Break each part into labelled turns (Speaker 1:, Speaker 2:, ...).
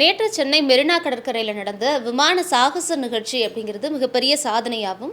Speaker 1: நேற்று சென்னை மெரினா கடற்கரையில் நடந்த விமான சாகச நிகழ்ச்சி அப்படிங்கிறது மிகப்பெரிய சாதனையாகும்.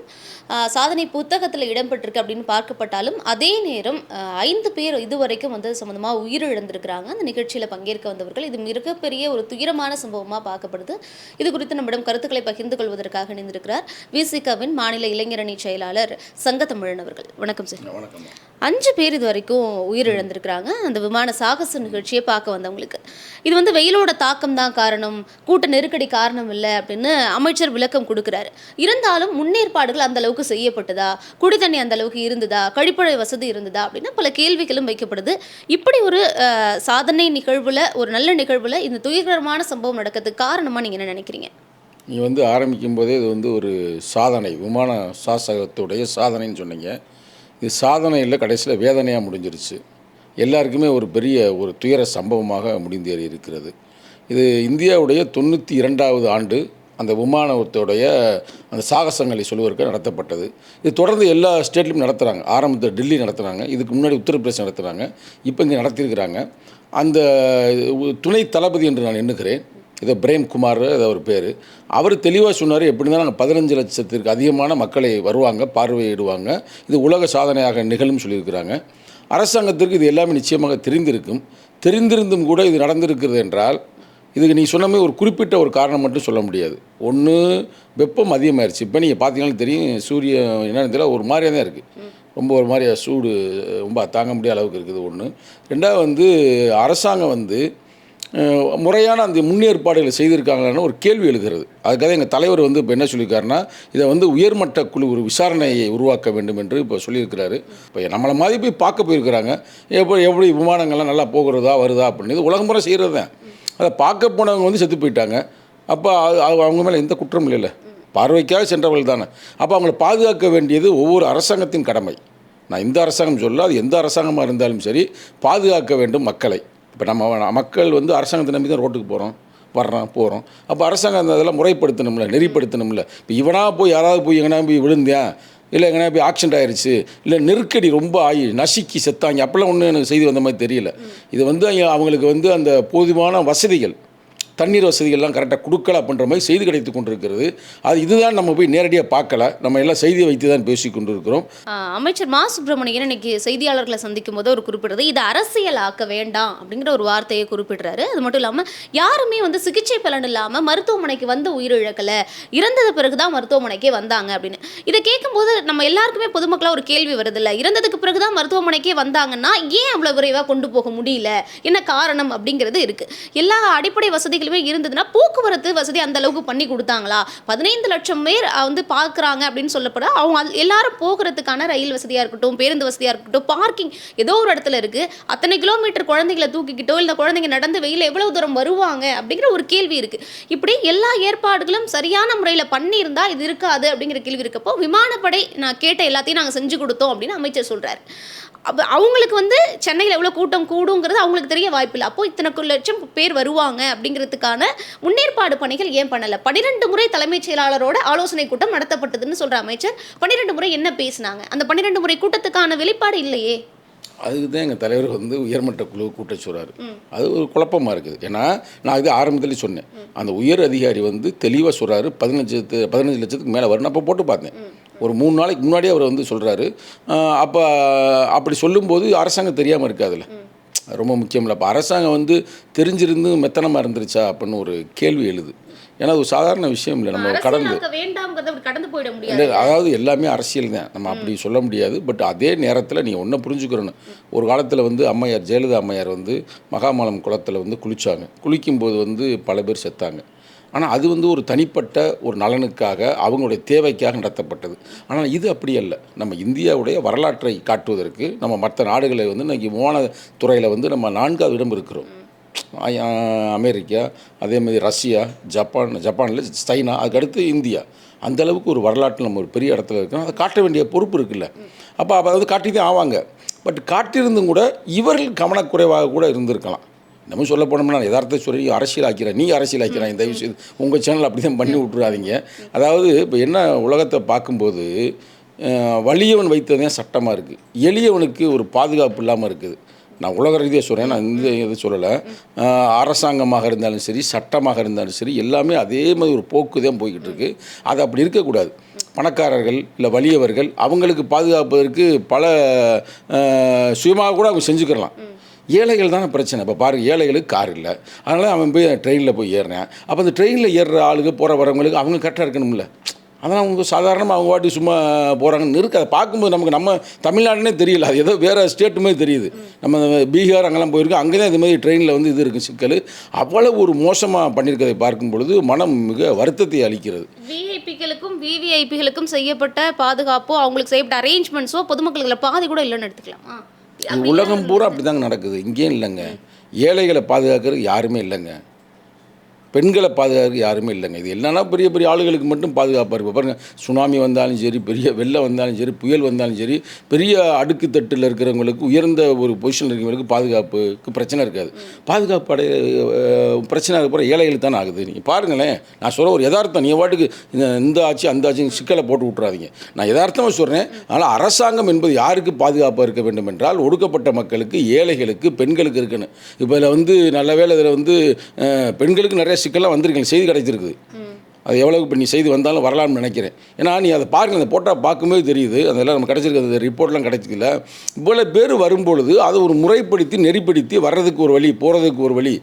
Speaker 1: சாதனை புத்தகத்தில் இடம்பெற்றிருக்கு அப்படின்னு பார்க்கப்பட்டாலும் அதே நேரம் ஐந்து பேர் இதுவரைக்கும் வந்து சம்மந்தமாக உயிரிழந்திருக்கிறாங்க. அந்த நிகழ்ச்சியில் பங்கேற்க வந்தவர்கள் இது மிகப்பெரிய ஒரு துயரமான சம்பவமாக பார்க்கப்படுது. இது குறித்து நம்மிடம் கருத்துக்களை பகிர்ந்து கொள்வதற்காக இணைந்திருக்கிறார். விசிகாவின் மாநில இளைஞரணி செயலாளர் சங்கத்தமிழன் அவர்கள். வணக்கம் சார்.
Speaker 2: வணக்கம்.
Speaker 1: அஞ்சு பேர் இது வரைக்கும் உயிரிழந்திருக்கிறாங்க. அந்த விமான சாகச நிகழ்ச்சியை பார்க்க வந்தவங்களுக்கு. இது வந்து வெயிலோட தாக்கம் தான் காரணம். கூட்ட நெருக்கடி காரணம் இல்லை அப்படின்னு அமைச்சர் விளக்கம் கொடுக்குறாரு. இருந்தாலும் முன்னேற்பாடுகள் அந்த அளவுக்கு செய்யப்பட்டதா? குடி தண்ணி அந்த அளவுக்கு இருந்ததா? கழிப்பறை வசதி இருந்ததா? அப்படின்னு பல கேள்விகளும் வைக்கப்படுது. இப்படி ஒரு சாதனை நிகழ்வுல ஒரு நல்ல நிகழ்வுல இந்த துயரமான சம்பவம் நடக்கிறதுக்கு காரணமா நீங்க என்ன நினைக்கிறீங்க?
Speaker 2: நீ வந்து ஆரம்பிக்கும் போதே இது வந்து ஒரு சாதனை. விமான சாசகத்துடைய சாதனைன்னு சொன்னீங்க. இது சாதனையில் கடைசியில் வேதனையாக முடிஞ்சிருச்சு. எல்லாருக்குமே ஒரு பெரிய ஒரு துயர சம்பவமாக முடிந்தேறி இருக்கிறது. இது இந்தியாவுடைய தொண்ணூற்றி இரண்டாவது ஆண்டு அந்த விமானத்துடைய அந்த சாகசங்களை சொல்லுவதற்கு நடத்தப்பட்டது. இது தொடர்ந்து எல்லா ஸ்டேட்லையும் நடத்துகிறாங்க ஆரம்பத்தில் டெல்லி நடத்துகிறாங்க இதுக்கு முன்னாடி உத்தரப்பிரதேசம் நடத்துகிறாங்க இப்போ இங்கே நடத்தியிருக்கிறாங்க. அந்த துணை தளபதி என்று நான் எண்ணுகிறேன். ஏதோ பிரேம்குமார் ஏதோ ஒரு பேர். அவர் தெளிவாக சொன்னார் எப்படி இருந்தாலும் நாங்கள் பதினஞ்சு லட்சத்திற்கு அதிகமான மக்களை வருவாங்க பார்வையிடுவாங்க. இது உலக சாதனையாக நிகழும் சொல்லியிருக்கிறாங்க. அரசாங்கத்திற்கு இது எல்லாமே நிச்சயமாக தெரிந்திருக்கும். தெரிந்திருந்தும் கூட இது நடந்திருக்கிறது என்றால் இதுக்கு நீ சொன்ன மாதிரி ஒரு குறிப்பிட்ட ஒரு காரணம் மட்டும் சொல்ல முடியாது. ஒன்று வெப்பம் அதிகமாயிருச்சு. இப்போ நீங்கள் பார்த்தீங்கன்னா தெரியும் சூரிய என்னன்னு தெரியல ஒரு மாதிரியாக தான் இருக்குது ரொம்ப ஒரு மாதிரியாக சூடு ரொம்ப தாங்க முடியாத அளவுக்கு இருக்குது ஒன்று ரெண்டாவது வந்து அரசாங்கம் வந்து முறையான அந்த முன்னேற்பாடுகளை செய்திருக்காங்களான்னு ஒரு கேள்வி எழுகிறது. அதுக்காக எங்கள் தலைவர் வந்து இப்போ என்ன சொல்லியிருக்காருன்னா இதை வந்து உயர்மட்ட குழு ஒரு விசாரணையை உருவாக்க வேண்டும் என்று இப்போ சொல்லியிருக்கிறாரு. இப்போ நம்மளை மாதிரி போய் பார்க்க போயிருக்கிறாங்க. எப்படி எப்படி விமானங்கள்லாம் நல்லா போகிறதா வருதா அப்படின்னு. இது உலகம் முறை செய்கிறது தான். அதை பார்க்க போனவங்க வந்து செத்து போயிட்டாங்க. அப்போ அது அது அவங்க மேலே எந்த குற்றமும் இல்லைல்ல. பார்வைக்காக சென்றவர்கள் தானே. அப்போ அவங்கள பாதுகாக்க வேண்டியது ஒவ்வொரு அரசாங்கத்தின் கடமை. நான் இந்த அரசாங்கம் சொல்ல அது எந்த அரசாங்கமாக இருந்தாலும் சரி பாதுகாக்க வேண்டும் மக்களை. இப்போ நம்ம மக்கள் வந்து அரசாங்கத்தை நம்பி தான் ரோட்டுக்கு போகிறோம் வர்றோம் போகிறோம் அப்போ அரசாங்கம் அந்த அதெல்லாம் முறைப்படுத்தணும்ல நெறிப்படுத்தணும்ல. இப்போ இவனாக போய் யாராவது போய் எங்கன்னா போய் விழுந்தேன் இல்லை எங்கனா போய் ஆக்சிடென்ட் ஆயிடுச்சு இல்லை நெருக்கடி ரொம்ப ஆகி நசுக்கி செத்தாங்க? அப்போல்லாம் ஒன்றும் எனக்கு செய்தி வந்த மாதிரி தெரியல. இது வந்து அவங்களுக்கு வந்து அந்த போதுமான வசதிகள். தண்ணீர் வசதிகள்லாம் கரெக்டாக கொடுக்கல அப்படின்ற மாதிரி செய்தி கிடைத்து கொண்டிருக்கிறது. அது இதுதான் நம்ம போய் நேரடியாக பார்க்கல. நம்ம எல்லாம் செய்தியை வைத்து தான் பேசி கொண்டிருக்கிறோம்.
Speaker 1: அமைச்சர் மா. சுப்பிரமணியன் இன்னைக்கு செய்தியாளர்களை சந்திக்கும் போது அவர் குறிப்பிடுறது இது அரசியல் ஆக்க வேண்டாம் அப்படிங்கிற ஒரு வார்த்தையை குறிப்பிடுறாரு. அது மட்டும் இல்லாமல் யாருமே வந்து சிகிச்சை பலன் இல்லாமல் மருத்துவமனைக்கு வந்து உயிரிழக்கலை. இறந்தது பிறகு தான் மருத்துவமனைக்கே வந்தாங்க அப்படின்னு. இதை கேட்கும்போது நம்ம எல்லாருக்குமே பொதுமக்களாக ஒரு கேள்வி வருது இல்லை இறந்ததுக்கு பிறகு தான் மருத்துவமனைக்கே வந்தாங்கன்னா ஏன் அவ்வளோ விரைவாக கொண்டு போக முடியல? என்ன காரணம் அப்படிங்கிறது இருக்குது எல்லா அடிப்படை வசதிகளுமே இருந்ததுன்னா போக்குவரத்து வசதி அந்த அளவுக்கு பண்ணி கொடுத்தாங்களா? பதினைந்து லட்சம் பேர் வந்து பார்க்குறாங்க அப்படின்னு சொல்லப்பட அவங்க அது- எல்லாரும் போகிறதுக்கான ரயில் வசதியாக இருக்கட்டும் பேருந்து வசதியாக இருக்கட்டும் பார்க்கிங் ஏதோ ஒரு இடத்துல இருக்கு. அத்தனை கிலோமீட்டர் குழந்தைகளை தூக்கிக்கிட்டோ இல்லை குழந்தைங்க நடந்து வெயில் எவ்வளவு தூரம் வருவாங்க அப்படிங்கிற ஒரு கேள்வி இருக்கு. இப்படி எல்லா ஏற்பாடுகளும் சரியான முறையில் பண்ணியிருந்தா இது இருக்காது அப்படிங்கிற கேள்வி இருக்கப்போ விமானப்படை நான் கேட்ட எல்லாத்தையும் நாங்கள் செஞ்சு கொடுத்தோம் அப்படின்னு அமைச்சர் சொல்றாரு. அவங்களுக்கு வந்து சென்னையில் எவ்வளோ கூட்டம் கூடுங்கிறது அவங்களுக்கு தெரிய வாய்ப்பில்லை. அப்போ இத்தனை லட்சம் பேர் வருவாங்க அப்படிங்கிறது அப்படிங்கிறதுக்கான முன்னேற்பாடு பணிகள் ஏன் பண்ணலை? பன்னிரெண்டு முறை தலைமைச் செயலாளரோட ஆலோசனை கூட்டம் நடத்தப்பட்டதுன்னு சொல்ற அமைச்சர் பன்னிரெண்டு முறை என்ன பேசினாங்க? அந்த பன்னிரெண்டு முறை கூட்டத்துக்கான வெளிப்பாடு இல்லையே.
Speaker 2: அதுக்கு தான் எங்கள் தலைவர் வந்து உயர்மட்ட குழு கூட்ட சொல்கிறாரு அது ஒரு குழப்பமாக இருக்குது. ஏன்னா நான் இது ஆரம்பத்தில் சொன்னேன். அந்த உயர் அதிகாரி வந்து தெளிவாக சொல்கிறாரு பதினஞ்சு பதினஞ்சு லட்சத்துக்கு மேலே வரும் அப்போ போட்டு பார்த்தேன். ஒரு மூணு நாளைக்கு முன்னாடியே அவர் வந்து சொல்கிறாரு அப்போ அப்படி சொல்லும்போது அரசாங்கம் தெரியாமல் இருக்காதுல்ல ரொம்ப முக்கியமில்ல. அப்போ அரசாங்கம் வந்து தெரிஞ்சிருந்து மெத்தனமாக இருந்துருச்சா அப்படின்னு ஒரு கேள்வி எழுது. ஏன்னா அது ஒரு சாதாரண விஷயம் இல்லை. நம்ம கடந்து
Speaker 1: கடந்து போயிட முடியாது.
Speaker 2: இல்லை அதாவது எல்லாமே அரசியல் தான். நம்ம அப்படி சொல்ல முடியாது. பட் அதே நேரத்தில் நீ ஒன்றை புரிஞ்சுக்கிறணும். ஒரு காலத்தில் வந்து அம்மையார் ஜெயலலிதா அம்மையார் வந்து மகாமலம் குளத்தில் வந்து குளித்தாங்க குளிக்கும்போது வந்து பல பேர் செத்தாங்க. ஆனால் அது வந்து ஒரு தனிப்பட்ட ஒரு நலனுக்காக அவங்களுடைய தேவைக்காக நடத்தப்பட்டது. ஆனால் இது அப்படி அல்ல. நம்ம இந்தியாவுடைய வரலாற்றை காட்டுவதற்கு நம்ம மற்ற நாடுகளை வந்து இன்னைக்கு விமானத்துறையில் வந்து நம்ம நான்காவது இடம் இருக்கிறோம். அமெரிக்கா அதே மாதிரி ரஷ்யா ஜப்பான் ஜப்பானில் சைனா அதுக்கடுத்து இந்தியா. அந்த அளவுக்கு ஒரு வரலாற்று நம்ம ஒரு பெரிய இடத்துல இருக்கோம் அதை காட்ட வேண்டிய பொறுப்பு இருக்குல்ல. அப்போ அதை வந்து காட்டி தான் ஆவாங்க. பட் காட்டியிருந்தும் கூட இவர்கள் கவனக்குறைவாக கூட இருந்திருக்கலாம். நம்ம சொல்ல போனோம்னா யதார்த்த சொல்லி அரசியல் ஆக்கிறேன் நீ அரசியல் ஆக்கிறேன் இந்த விஷயம் உங்கள் சேனல் அப்படி தான் பண்ணி விட்றாதீங்க அதாவது இப்போ என்ன உலகத்தை பார்க்கும்போது வலியவன் வைத்ததே சட்டமாக இருக்குது எளியவனுக்கு ஒரு பாதுகாப்பு இல்லாமல் இருக்குது. நான் உலக ரீதியாக சொல்கிறேன் நான் இந்த இது சொல்லலை. அரசாங்கமாக இருந்தாலும் சரி சட்டமாக இருந்தாலும் சரி எல்லாமே அதே மாதிரி ஒரு போக்கு தான் போய்கிட்டு இருக்கு. அது அப்படி இருக்கக்கூடாது. பணக்காரர்கள் இல்லை வலியவர்கள் அவங்களுக்கு பாதுகாப்பதற்கு பல சுயமாக கூட அவங்க செஞ்சுக்கிறலாம். ஏழைகள் தானே பிரச்சனை. இப்போ பாருங்க ஏழைகளுக்கு கார் இல்லை. அதனால் அவன் போய் ட்ரெயினில் போய் ஏறினேன் அப்போ அந்த ட்ரெயினில் ஏறுற ஆளுங்க போகிற வரவங்களுக்கு அவங்க கரெக்டாக இருக்கணும்ல. அதனால் அவங்க சாதாரணமாக அவங்க வாட்டி சும்மா போகிறாங்கன்னு இருக்குது அதை பார்க்கும்போது நமக்கு நம்ம தமிழ்நாடுனே தெரியல. அது ஏதோ வேறு ஸ்டேட்டுமே தெரியுது. நம்ம பீகார் அங்கெல்லாம் போயிருக்கோம். அங்கே தான் இது மாதிரி ட்ரெயினில் வந்து இது இருக்குது சிக்கல். அவ்வளவு ஒரு மோசமாக பண்ணியிருக்கதை பார்க்கும் பொழுது மனம் மிக வருத்தத்தை அளிக்கிறது.
Speaker 1: விஐபிகளுக்கும் விவிஐபிகளுக்கும் செய்யப்பட்ட பாதுகாப்போ அவங்களுக்கு செய்யப்பட்ட அரேஞ்ச்மெண்ட்ஸோ பொதுமக்களுக்கு பாதி கூட இல்லைன்னு எடுத்துக்கலாமா.
Speaker 2: உலகம் பூரா அப்படி தாங்க நடக்குது. இங்கேயும் இல்லைங்க. ஏழைகளை பாதுகாக்கிறது யாருமே இல்லைங்க. பெண்களை பாதுகாக்க யாருமே இல்லைங்க. இது என்னன்னா பெரிய பெரிய ஆளுகளுக்கு மட்டும் பாதுகாப்பாக இருக்கும் பாருங்கள் சுனாமி வந்தாலும் சரி பெரிய வெள்ளம் வந்தாலும் சரி புயல் வந்தாலும் சரி பெரிய அடுக்கு தட்டில் இருக்கிறவங்களுக்கு உயர்ந்த ஒரு பொசிஷனில் இருக்கிறவங்களுக்கு பாதுகாப்புக்கு பிரச்சனை இருக்காது. பாதுகாப்பு அடைய பிரச்சனை அதுக்கப்புறம் ஏழைகளுக்கு தானே ஆகுது. நீங்கள் பாருங்களேன் நான் சொல்கிற ஒரு யதார்த்தம் நீ பாட்டுக்கு இந்த இந்த ஆட்சி அந்த ஆட்சி சிக்கலை போட்டு விட்றாதீங்க நான் யதார்த்தமாக சொல்கிறேன் ஆனால் அரசாங்கம் என்பது யாருக்கு பாதுகாப்பாக இருக்க வேண்டும் என்றால் ஒடுக்கப்பட்ட மக்களுக்கு ஏழைகளுக்கு பெண்களுக்கு இருக்குன்னு இப்போ இதில் வந்து நல்ல வேளை இதில் வந்து பெண்களுக்கு நிறைய சிக்கல்லாம் வந்திருக்கீங்க செய்தி கிடைச்சிருக்குது அது எவ்வளவுக்கு இப்போ நீ செய்தி வந்தாலும் வரலாம்னு நினைக்கிறேன். ஏன்னா நீ அதை பாருங்க அந்த போட்டால் பார்க்கும்போது தெரியுது. அதெல்லாம் நம்ம கிடச்சிருக்கு அந்த ரிப்போர்ட்லாம் கிடைச்சிக்கல இவ்வளோ பேர் வரும்பொழுது அதை ஒரு முறைப்படுத்தி நெறிப்படுத்தி வர்றதுக்கு ஒரு வழி போகிறதுக்கு ஒரு வழி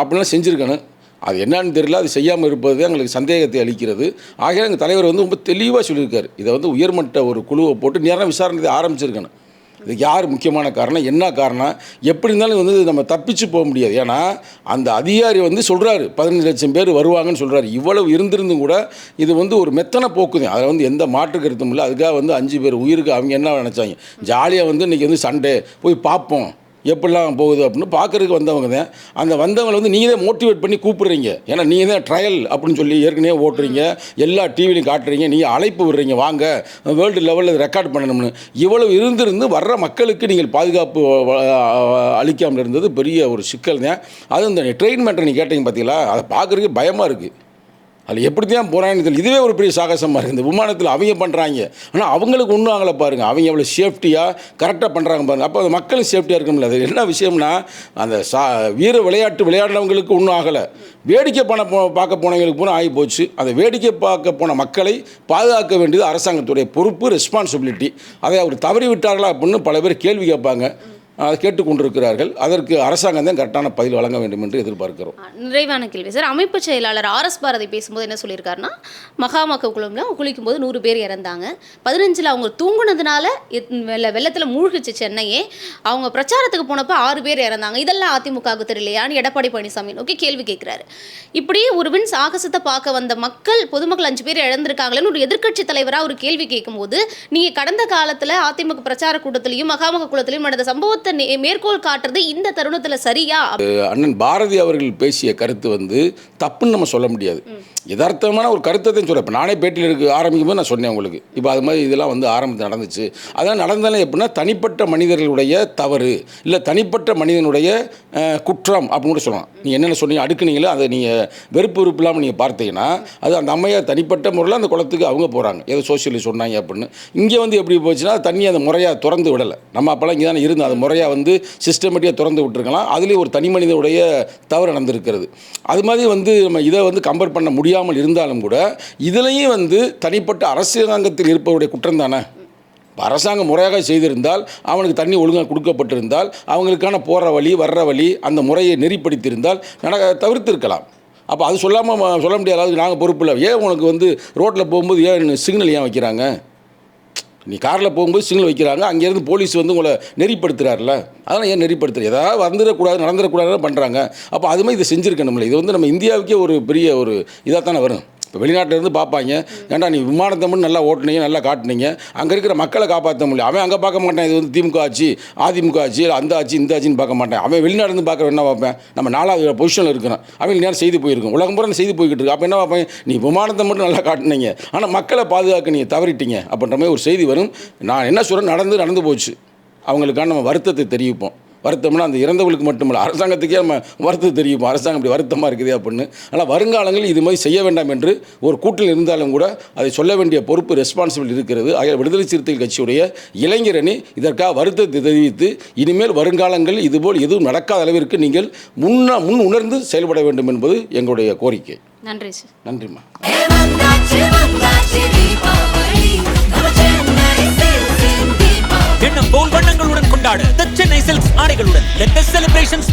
Speaker 2: அப்படிலாம் செஞ்சுருக்கணும். அது என்னன்னு தெரியல அது செய்யாமல் இருப்பது எங்களுக்கு சந்தேகத்தை அளிக்கிறது. ஆகிய எங்கள் தலைவர் வந்து ரொம்ப தெளிவாக சொல்லியிருக்காரு. இதை வந்து உயர்மட்ட ஒரு குழுவை போட்டு நேரம் விசாரணை ஆரம்பிச்சிருக்கணும். இதுக்கு யார் முக்கியமான காரணம் என்ன காரணம் எப்படி இருந்தாலும் வந்து நம்ம தப்பிச்சு போக முடியாது. ஏன்னா அந்த அதிகாரி வந்து சொல்கிறாரு பதினஞ்சு லட்சம் பேர் வருவாங்கன்னு சொல்கிறாரு இவ்வளவு இருந்திருந்தும் கூட இது வந்து ஒரு மெத்தனை போக்குது. அதில் வந்து எந்த மாற்று கருத்தும் இல்லை. அதுக்காக வந்து அஞ்சு பேர் உயிருக்கு அவங்க என்ன நினச்சாங்க? ஜாலியாக வந்து இன்றைக்கி வந்து சண்டே. போய் பார்ப்போம். எப்படிலாம் போகுது அப்படின்னு பார்க்குறதுக்கு வந்தவங்க தான். அந்த வந்தவங்களை வந்து நீங்கள் தான் மோட்டிவேட் பண்ணி கூப்பிடுறீங்க. ஏன்னா நீங்கள் தான் ட்ரையல் அப்படின்னு சொல்லி ஏற்கனவே ஓட்டுறீங்க. எல்லா டிவிலையும் காட்டுறீங்க. நீங்கள் அழைப்பு விடுறீங்க. வாங்க வேர்ல்டு லெவலில் ரெக்கார்ட் பண்ணணும்னு. இவ்வளவு இருந்திருந்து வர்ற மக்களுக்கு நீங்கள் பாதுகாப்பு அளிக்காமல் இருந்தது பெரிய ஒரு சிக்கல் தான். அதுவும் இந்த ட்ரெயின் மேட்டர் நீங்கள் கேட்டீங்க பார்த்தீங்களா? அதை பார்க்குறதுக்கு பயமாக இருக்குது அதில் எப்படி தான் போகிறான்னு தெரியல. இதுவே ஒரு பெரிய சாகசமாக இருக்குது இந்த விமானத்தில் அவங்க பண்ணுறாங்க ஆனால் அவங்களுக்கு ஒன்றும் ஆகலை பாருங்க. அவங்க எவ்வளோ சேஃப்டியாக கரெக்டாக பண்ணுறாங்க பாருங்கள் அப்போ அது மக்களும் சேஃப்டியாக இருக்கும்ல. அது என்ன விஷயம்னா அந்த சா வீர விளையாட்டு விளையாடுறவங்களுக்கு ஒன்றும் ஆகலை. வேடிக்கை பண்ண போ பார்க்க போனவங்களுக்கு பூரா ஆகி போச்சு. அந்த வேடிக்கை பார்க்க போன மக்களை பாதுகாக்க வேண்டியது அரசாங்கத்துடைய பொறுப்பு ரெஸ்பான்சிபிலிட்டி அதை அவர் தவறி விட்டார்களா அப்படின்னு பல பேர் கேள்வி கேட்பாங்க. கேட்டுக்கொண்டிருக்கிறார்கள். அதற்கு அரசாங்கம் தான் கரெக்டான பதில் வழங்க வேண்டும் என்று எதிர்பார்க்கிறோம்.
Speaker 1: நிறைவான கேள்வி. சார் அமைப்பு செயலாளர் ஆர் எஸ் பாரதி பேசும்போது என்ன சொல்லியிருக்காருன்னா மகாமக்க குழுமில் குளிக்கும் போது நூறு பேர் இறந்தாங்க. பதினஞ்சில் அவங்க தூங்குனதுனால வெள்ள வெள்ளத்தில் மூழ்கிச்சு சென்னையே. அவங்க பிரச்சாரத்துக்கு போனப்போ ஆறு பேர் இறந்தாங்க. இதெல்லாம் அதிமுகவுக்கு தெரியலையான்னு எடப்பாடி பழனிசாமி நோக்கி கேள்வி கேட்குறாரு. இப்படி ஒரு வின் சாகசத்தை பார்க்க வந்த மக்கள் பொதுமக்கள் அஞ்சு பேர் இழந்திருக்காங்களேன்னு ஒரு எதிர்க்கட்சி தலைவராக ஒரு கேள்வி கேட்கும்போது நீங்கள் கடந்த காலத்தில் அதிமுக பிரச்சார கூட்டத்திலையும் மகாமக குளத்திலையும் நடந்த சம்பவத்தை நே- மேற்கோள் காட்டுறது இந்த தருணத்தில் சரியா?
Speaker 2: அண்ணன் பாரதி அவர்கள் பேசிய கருத்து வந்து தப்புன்னு நம்ம சொல்ல முடியாது. யதார்த்தமான ஒரு கருத்தை தான் சொல்கிறேன் இப்போ நானே பேட்டியில் இருக்க ஆரம்பிக்கும் போது நான் சொன்னேன் உங்களுக்கு. இப்போ அது மாதிரி இதெல்லாம் வந்து ஆரம்பத்தில் நடந்துச்சு. அதெல்லாம் நடந்தாலும் எப்படின்னா தனிப்பட்ட மனிதர்களுடைய தவறு இல்லை தனிப்பட்ட மனிதனுடைய குற்றம் அப்படின்னு கூட சொல்லலாம். நீங்கள் என்னென்ன சொன்னீங்க அடுக்குனீங்களோ அதை நீங்கள் வெறுப்பு வெறுப்பு இல்லாமல் நீங்கள் பார்த்தீங்கன்னா அது அந்த அம்மையார் தனிப்பட்ட முறையில் அந்த குளத்துக்கு அவங்க போகிறாங்க ஏதோ சோசியலி சொன்னாங்க அப்படின்னு. இங்கே வந்து எப்படி போச்சுன்னா தண்ணி அந்த முறையாக திறந்து விடலை. நம்ம அப்போல்லாம் இங்கே தானே இருந்தோம். அது முறையாக வந்து சிஸ்டமேட்டிக்காக திறந்து விட்டுருக்கலாம். அதுலேயும் ஒரு தனி மனிதனுடைய தவறு நடந்திருக்கிறது. அது மாதிரி வந்து நம்ம இதை வந்து கம்பேர் பண்ண முடியாது முடியாமல் இருந்தாலும் கூட இதுலேயும் வந்து தனிப்பட்ட அரசாங்கத்தில் இருப்பவருடைய குற்றம் தானே? இப்போ அரசாங்கம் முறையாக செய்திருந்தால் அவனுக்கு தண்ணி ஒழுங்காக கொடுக்கப்பட்டிருந்தால் அவங்களுக்கான போகிற வழி வர்ற வழி அந்த முறையை நெறிப்படுத்தியிருந்தால் நட தவிர்த்திருக்கலாம். அப்போ அது சொல்லாமல் சொல்ல முடியாது அதுக்கு நாங்கள் பொறுப்பு இல்லை. ஏன் உனக்கு வந்து ரோட்டில் போகும்போது ஏன் சிக்னல் ஏன் வைக்கிறாங்க? நீ காரில் போகும்போது சிக்னல் வைக்கிறாங்க அங்கேருந்து போலீஸ் வந்து உங்களை நெறிப்படுத்துறாருல்ல? அதெல்லாம் ஏன் நெறிப்படுத்துறது ஏதாவது வந்துடக்கூடாது நடந்துடக்கூடாதுன்னு பண்ணுறாங்க அப்போ அதுமாதிரி இதை செஞ்சுருக்கணும்ல. இது வந்து நம்ம இந்தியாவுக்கே ஒரு பெரிய ஒரு இதாக தானே வரும். இப்போ வெளிநாட்டிலேருந்து பார்ப்பாங்க. ஏன்டா நீ விமானத்தை மட்டும் நல்லா ஓட்டுனீங்க நல்லா காட்டினீங்க. அங்கே இருக்கிற மக்களை காப்பாற்ற முடியல. அவன் அங்கே பார்க்க மாட்டான். இது வந்து திமுக ஆட்சி அதிமுக ஆட்சி இல்லை அந்த ஆட்சி இந்த ஆட்சின்னு பார்க்க மாட்டேன். அவன் வெளிநாடு இருந்து பார்க்குற என்ன பார்ப்பேன்? நம்ம நாலாவது பொசிஷனில் இருக்கிறான். அவன் நேரம் செய்து போயிருக்கும். உலகம் பூரா செய்து போய்கிட்டு இருக்கு. அப்போ என்ன பார்ப்பேன்? நீ விமானத்தை மட்டும் நல்லா காட்டினீங்க. ஆனால் மக்களை பாதுகாக்க நீங்கள் தவறிட்டீங்க. அப்படின்ற மாதிரி ஒரு செய்தி வரும். நான் என்ன சொல்கிறேன் நடந்து நடந்து போச்சு. அவங்களுக்கான நம்ம வருத்தத்தை தெரிவிப்போம். வருத்தம்னா அந்த இறந்தவங்களுக்கு மட்டுமல்ல அரசாங்கத்துக்கே நம்ம வருத்தம் தெரியும். அரசாங்கம் இப்படி வருத்தமாக இருக்குதே அப்படின்னு. ஆனால் வருங்காலங்களில் இது மாதிரி செய்ய வேண்டாம் என்று ஒரு கூட்டில் இருந்தாலும் கூட அதை சொல்ல வேண்டிய பொறுப்பு ரெஸ்பான்சிபிள் இருக்கிறது. ஆக விடுதலை சிறுத்தைகள் கட்சியுடைய இளைஞரணி இதற்காக வருத்தத்தை தெரிவித்து இனிமேல் வருங்காலங்களில் இதுபோல் எதுவும் நடக்காத அளவிற்கு நீங்கள் முன்னா முன் உணர்ந்து செயல்பட வேண்டும் என்பது எங்களுடைய கோரிக்கை.
Speaker 1: நன்றி சார்.
Speaker 2: நன்றிம்மா.
Speaker 3: எண்ணம் போல் வண்ணங்களுடன் கொண்டாடு. The சென்னை சில்க்ஸ் ஆடைகளுடன். Let the celebrations